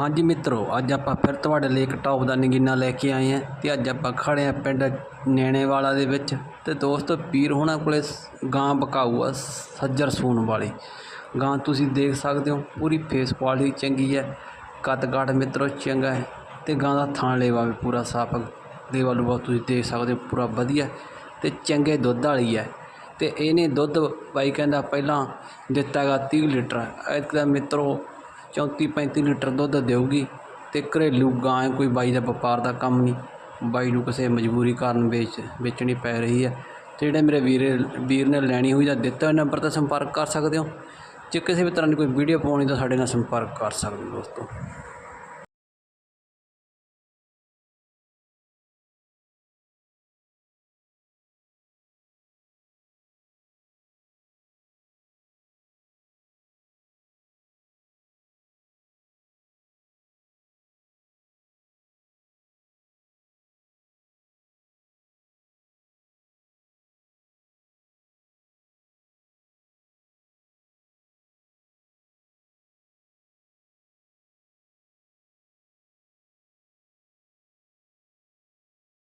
ਹਾਂਜੀ ਮਿੱਤਰੋ, ਅੱਜ ਆਪਾਂ ਫਿਰ ਤੁਹਾਡੇ ਲਈ ਇੱਕ ਟੌਪ ਦਾ ਨਗੀਨਾ ਲੈ ਕੇ ਆਏ ਹਾਂ ਤੇ ਅੱਜ ਆਪਾਂ ਖੜੇ ਆ ਪਿੰਡ ਨੈਣੇਵਾਲਾ ਦੇ ਵਿੱਚ ਤੇ ਦੋਸਤੋ ਪੀਰ ਹੋਣਾ ਕੋਲੇ ਗਾਂ ਬਕਾਊ ਆ, ਸੱਜਰ ਸੂਣ ਵਾਲੀ। ਗਾਂ ਤੁਸੀਂ ਦੇਖ ਸਕਦੇ ਹੋ, ਪੂਰੀ ਫੇਸ ਕੁਆਲਿਟੀ ਚੰਗੀ ਹੈ ਕੱਦ ਕਾਠ ਮਿੱਤਰੋ ਚੰਗਾ ਹੈ ਤੇ ਗਾਂ ਦਾ ਥਾਂ ਲੇਵਾ ਵੀ ਪੂਰਾ ਸਾਫ਼ ਲੇਵਾ ਲੂਵਾ ਤੁਸੀਂ ਦੇਖ ਸਕਦੇ ਹੋ, ਪੂਰਾ ਵਧੀਆ ਤੇ ਚੰਗੇ ਦੁੱਧ ਵਾਲੀ ਹੈ। ਤੇ ਇਹਨੇ ਦੁੱਧ ਬਾਈ ਕਹਿੰਦਾ ਪਹਿਲਾਂ ਦਿੱਤਾ ਗਾ 30 ਲੀਟਰ ਇੱਕ ਦਾ ਮਿੱਤਰੋ 34 35 ਲੀਟਰ ਦੁੱਧ ਦੇਊਗੀ ਤੇ ਘਰੇਲੂ ਗਾਂ ਹੈ ਕੋਈ ਬਾਈ ਦਾ ਵਪਾਰ ਦਾ ਕੰਮ ਨਹੀਂ। ਬਾਈ ਨੂੰ ਕਿਸੇ ਮਜਬੂਰੀ ਕਾਰਨ ਵੇਚ, ਵੇਚਣੀ ਪੈ ਰਹੀ ਹੈ। ਤੇ ਜਿਹੜੇ ਮੇਰੇ ਵੀਰ ਵੀਰ ਨੇ ਲੈਣੀ ਹੋਈ ਜਾਂ ਦਿੱਤਾ ਹੋਇਆ ਨੰਬਰ ਤੇ ਸੰਪਰਕ ਕਰ ਸਕਦੇ ਹੋ। ਜੇ ਕਿਸੇ ਵੀ ਤਰ੍ਹਾਂ ਦੀ ਕੋਈ ਵੀਡੀਓ ਪਾਉਣੀ ਤਾਂ ਸਾਡੇ ਨਾਲ ਸੰਪਰਕ ਕਰ ਸਕਦੇ ਹੋ ਦੋਸਤੋ।